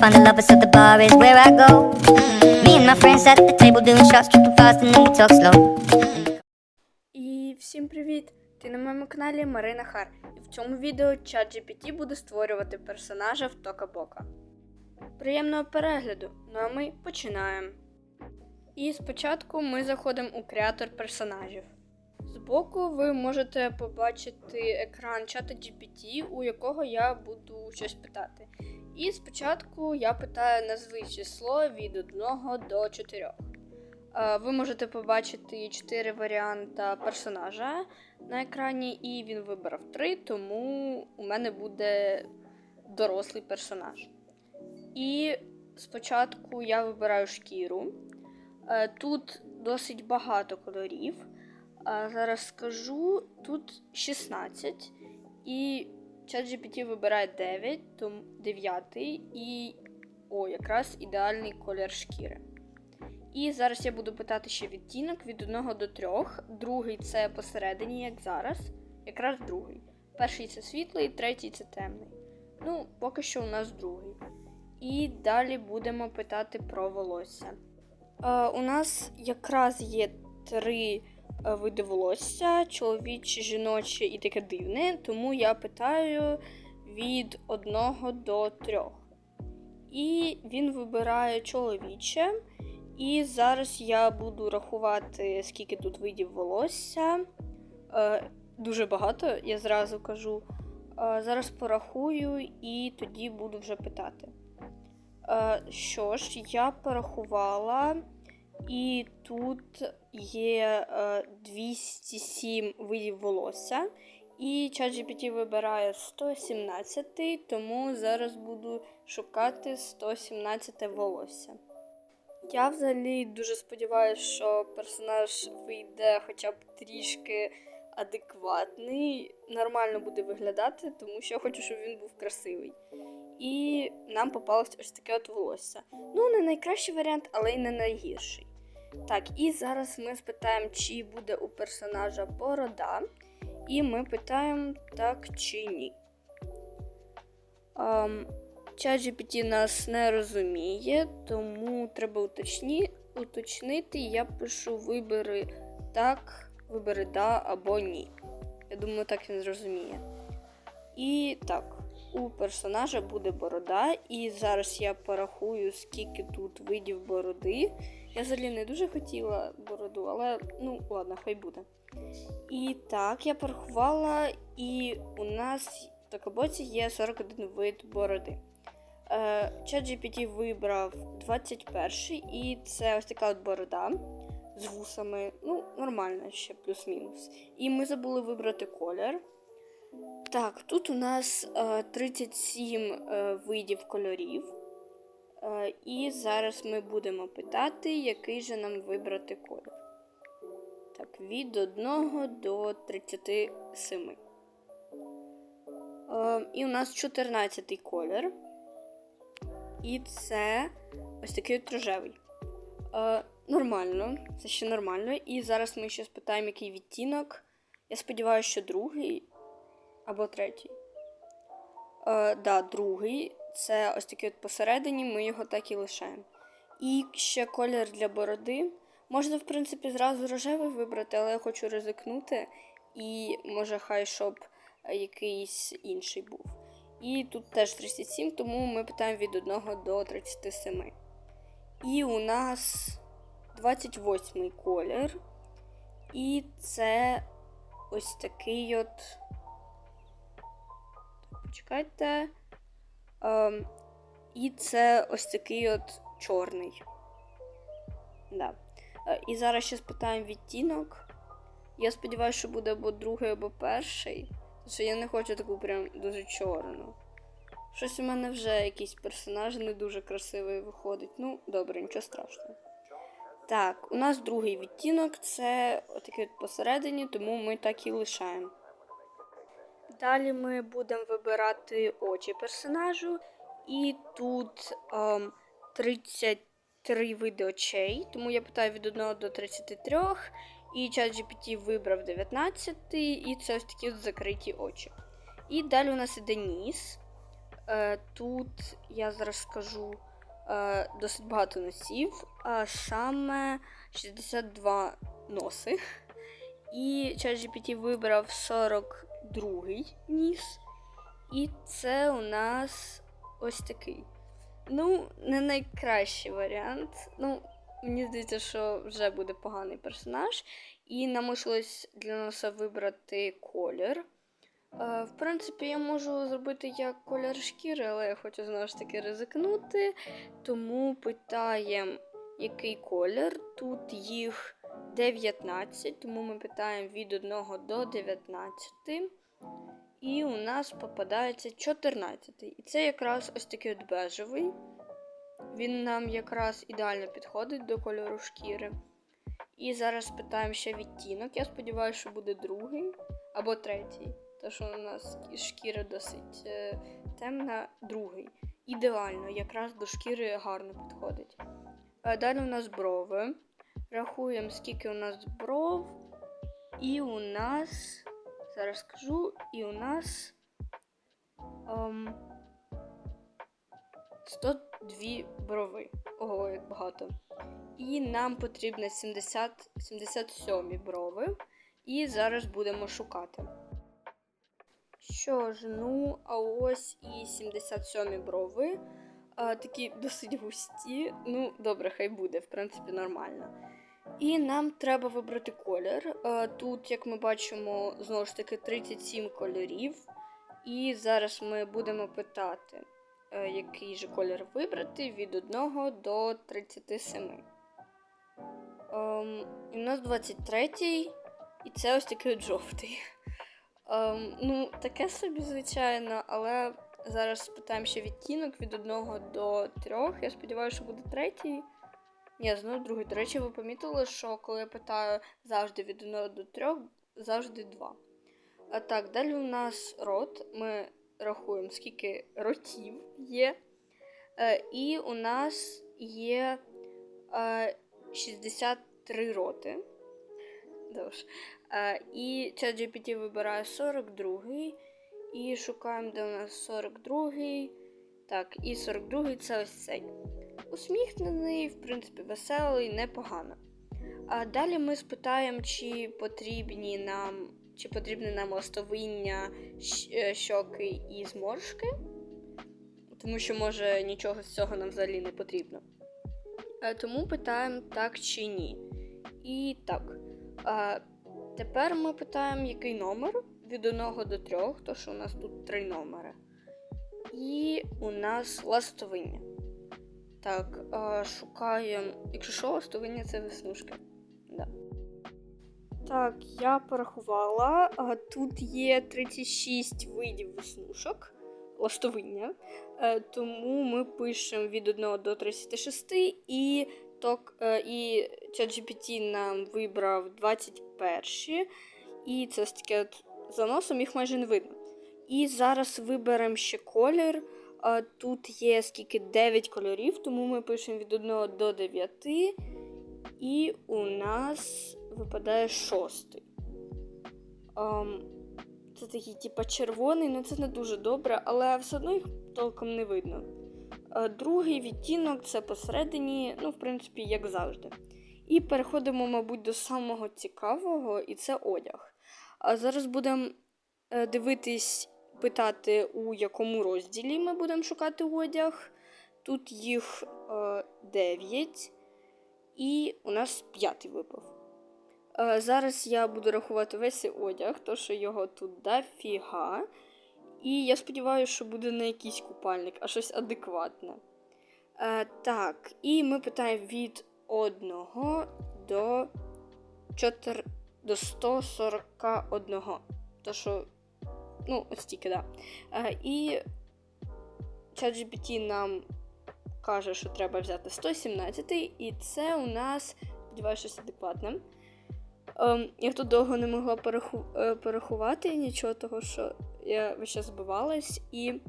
find the lovers, so the bar is where I go. Me and my friends at the table doing shots, tripping fast, and then we talk slow. І всім привіт! Ти на моєму каналі Марина Хар. І в цьому відео ChatGPT буде створювати персонажа в Тока Бока. Приємного перегляду! Ну а ми починаємо. І спочатку ми заходимо у креатор персонажів. Збоку ви можете побачити екран чата GPT, у якого я буду щось питати. І спочатку я питаю назви число від 1 до 4. Е, Ви можете побачити 4 варіанти персонажа на екрані, і він вибрав 3, тому у мене буде дорослий персонаж. І спочатку я вибираю шкіру. Е, Тут досить багато кольорів. Е, Зараз скажу, тут 16. І ChatGPT вибирає 9, тому 9 і о, якраз ідеальний колір шкіри. І зараз я буду питати ще відтінок від 1 до 3. Другий це посередині, як зараз. Якраз другий. Перший це світлий, третій це темний. Ну, поки що у нас другий. І далі будемо питати про волосся. Е, у нас якраз є три види волосся: чоловіче, жіноче і таке дивне. Тому я питаю від 1 до 3. І він вибирає чоловіче. І зараз я буду рахувати, скільки тут видів волосся. Е, дуже багато, я зразу кажу. Е, зараз порахую і тоді буду вже питати. Е, що ж, я порахувала, і тут є е, 207 видів волосся. І ChatGPT вибирає 117, тому зараз буду шукати 117 волосся. Я взагалі дуже сподіваюся, що персонаж вийде хоча б трішки адекватний, нормально буде виглядати, тому що я хочу, щоб він був красивий. І нам попалось ось таке от волосся. Ну, не найкращий варіант, але й не найгірший. Так, і зараз ми спитаємо, чи буде у персонажа борода. І ми питаємо, так чи ні. Um, ChatGPT нас не розуміє, тому треба уточні, уточнити. Я пишу вибери так, вибери да або ні. Я думаю, так він зрозуміє. І так, у персонажа буде борода, і зараз я порахую, скільки тут видів бороди. Я взагалі не дуже хотіла бороду, але ну ладно, хай буде. І так, я порахувала, і у нас в такобоці є 41 вид бороди. Е, ChatGPT вибрав 21 і це ось така от борода з вусами. Ну, нормально ще, плюс-мінус. І ми забули вибрати колір. Так, тут у нас е, 37 е, видів кольорів. Е, і зараз ми будемо питати, який же нам вибрати колір. Так, від 1 до 37. Е, і у нас 14 колір. І це ось такий от рожевий. Е, нормально, це ще нормально. І зараз ми ще спитаємо, який відтінок. Я сподіваюся, що другий або третій. Е, да, другий. Це ось такий от посередині, ми його так і лишаємо. І ще колір для бороди. Можна, в принципі, зразу рожевий вибрати, але я хочу ризикнути. І може хай щоб якийсь інший був. І тут теж 37, тому ми питаємо від 1 до 37. І у нас 28 колір. І це ось такий от. Почекайте. Ем, і це ось такий от чорний. Да. Е, І зараз ще спитаємо відтінок. Я сподіваюся, що буде або другий, або перший. Тому я не хочу таку прям дуже чорну. Щось у мене вже якийсь персонаж не дуже красивий виходить. Ну, добре, нічого страшного. Так, у нас другий відтінок це отакий от посередині, тому ми так і лишаємо. Далі ми будемо вибирати очі персонажу. І тут ем, 33 види очей, тому я питаю від 1 до 33. І ChatGPT вибрав 19, і це ось такі от закриті очі. І далі у нас іде ніс. Е, тут я зараз скажу е, досить багато носів, а саме 62 носи. І ChatGPT вибрав 42-й ніс. І це у нас ось такий. Ну, не найкращий варіант. Ну, мені здається, що вже буде поганий персонаж. І нам лишилось для носа вибрати колір. Е, в принципі, я можу зробити як колір шкіри, але я хочу знову ж таки ризикнути. Тому питаємо, який колір. Тут їх 19, тому ми питаємо від 1 до 19. І у нас попадається 14. І це якраз ось такий от бежевий. Він нам якраз ідеально підходить до кольору шкіри. І зараз питаємо ще відтінок. Я сподіваюся, що буде другий або третій. Тому що у нас шкіра досить е, темна, другий. Ідеально, якраз до шкіри гарно підходить. Е, далі у нас брови. Рахуємо, скільки у нас бров. І у нас. Зараз скажу, і у нас. Ем, 102 брови. Ого, як багато. І нам потрібно 70, 77 брови. І зараз будемо шукати. Що ж, ну, а ось і 77 брови. А, такі досить густі. Ну, добре, хай буде, в принципі, нормально. І нам треба вибрати колір. Е, Тут, як ми бачимо, знову ж таки 37 кольорів. І зараз ми будемо питати, е, який же колір вибрати від 1 до 37. Ем, і у нас 23-й, і це ось такий жовтий. Ем, ну, таке собі, звичайно, але зараз спитаємо ще відтінок від 1 до 3. Я сподіваюся, що буде третій. Ні, знову другий. До речі, ви помітили, що коли я питаю завжди від 1 до 3, завжди 2. А так, далі у нас рот. Ми рахуємо, скільки ротів є. Е, і у нас є е, 63 роти. Тож, е, і ChatGPT вибирає 42 і шукаємо, де у нас 42 Так, і 42 це ось цей. Усміхнений, в принципі, веселий, непогано. А далі ми спитаємо, чи потрібні нам, чи потрібне нам ластовиння, е, щоки і зморшки. Тому що, може, нічого з цього нам взагалі не потрібно. Е, Тому питаємо так чи ні. І так. А, тепер ми питаємо, який номер від 1 до 3, то що у нас тут три номери. І у нас ластовиння. Так, а, шукаємо. Якщо що, ластовиння це веснушки. Да. Так, я порахувала. Тут є 36 видів веснушок, ластовиння. Е, тому ми пишемо від 1 до 36 і ток, е, і ChatGPT нам вибрав 21. І це таке от за носом їх майже не видно. І зараз виберемо ще колір. Тут є скільки 9 кольорів, тому ми пишемо від 1 до 9. І у нас випадає шостий. Це такий, типа, червоний, ну це не дуже добре, але все одно їх толком не видно. Другий відтінок це посередині, ну, в принципі, як завжди. І переходимо, мабуть, до самого цікавого, і це одяг. А зараз будемо е, дивитись, питати, у якому розділі ми будемо шукати одяг. Тут їх е, 9, і у нас п'ятий випав. Е, зараз я буду рахувати весь одяг, то що його тут дофіга. І я сподіваюся, що буде не якийсь купальник, а щось адекватне. Е, так, і ми питаємо від 1 до 4, до 141. То що, ну, ось тільки, да. Е, і ChatGPT нам каже, що треба взяти 117, і це у нас, сподіваюся, щось адекватне. Ем, я тут довго не могла переху... е, перерахувати нічого, того що я час збивалась. І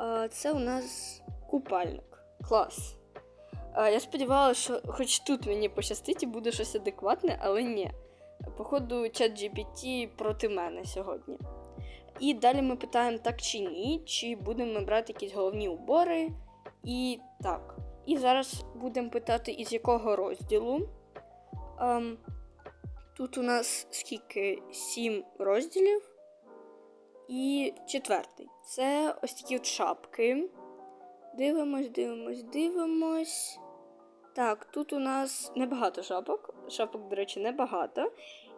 е, це у нас купальник. Клас. Е, я сподівалася, що хоч тут мені пощастить і буде щось адекватне, але ні. Походу, чат GPT проти мене сьогодні. І далі ми питаємо так чи ні, чи будемо ми брати якісь головні убори. І так. І зараз будемо питати, із якого розділу. Ем, тут у нас скільки? Сім розділів. І четвертий. Це ось такі от шапки. Дивимось, дивимось, дивимось. Так, тут у нас небагато шапок. Шапок, до речі, небагато.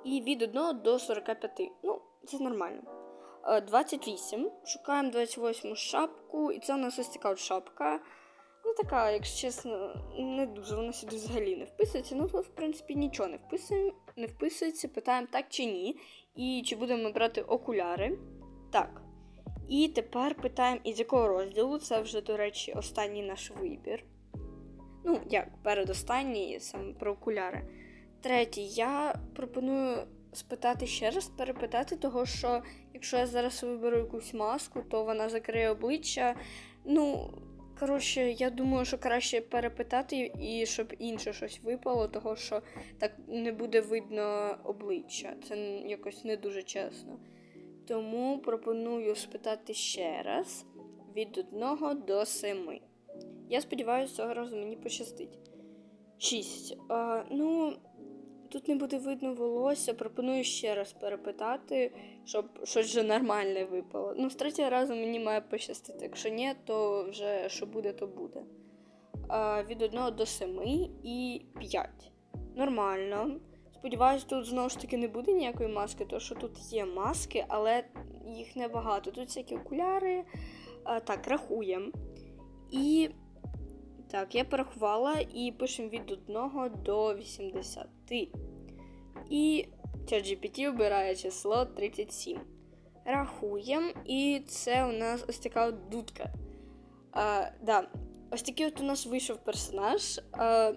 І від 1 до 45. Ну, це нормально. Е, 28. Шукаємо 28 шапку. І це у нас ось така от шапка. Ну, така, якщо чесно, не дуже вона сюди взагалі не вписується. Ну, в принципі, нічого не вписує, не вписується. Питаємо так чи ні. І чи будемо брати окуляри. Так. І тепер питаємо, із якого розділу. Це вже, до речі, останній наш вибір. Ну, як, передостанній, саме про окуляри. Третій, я пропоную спитати ще раз, перепитати, того що якщо я зараз виберу якусь маску, то вона закриє обличчя. Ну, коротше, я думаю, що краще перепитати і щоб інше щось випало, того що так не буде видно обличчя. Це якось не дуже чесно. Тому пропоную спитати ще раз від 1 до 7. Я сподіваюся, цього разу мені пощастить. 6. А, ну, тут не буде видно волосся. Пропоную ще раз перепитати, щоб щось вже нормальне випало. Ну, з третього разу мені має пощастити. Якщо ні, то вже що буде, то буде. А, від 1 до 7 і 5. Нормально. Сподіваюсь, тут знову ж таки не буде ніякої маски, тому що тут є маски, але їх небагато. Тут всякі окуляри. А, так, рахуємо. І так, я порахувала і пишемо від 1 до 80. І ChatGPT обирає число 37. Рахуємо, і це у нас ось така от дудка. А, да, ось такий от у нас вийшов персонаж. А,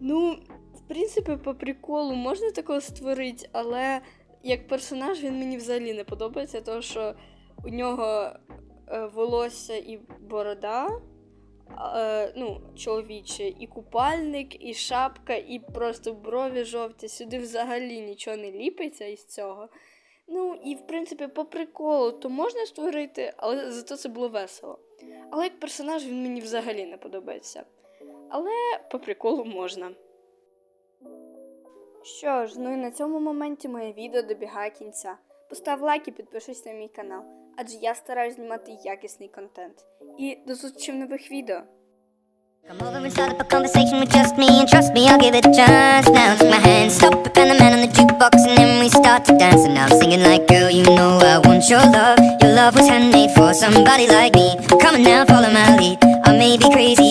ну, в принципі, по приколу можна такого створити, але як персонаж він мені взагалі не подобається, тому що у нього е, волосся і борода е, ну, чоловіче, і купальник, і шапка, і просто брові жовті. Сюди взагалі нічого не ліпиться із цього. Ну, і в принципі, по приколу, то можна створити, але зато це було весело. Але як персонаж він мені взагалі не подобається. Але по приколу можна. Що ж, ну і на цьому моменті моє відео добігає кінця. Постав лайк і підпишись на мій канал, адже я стараюсь знімати якісний контент. І до зустрічі в нових відео. Come over and start up a conversation with just me And trust me, I'll give it a chance Now take my hand, stop it, and the man on the jukebox And then we start to dance And now I'm singing like Girl, you know I want your love Your love was handmade for somebody like me Come on now, follow my lead I may be crazy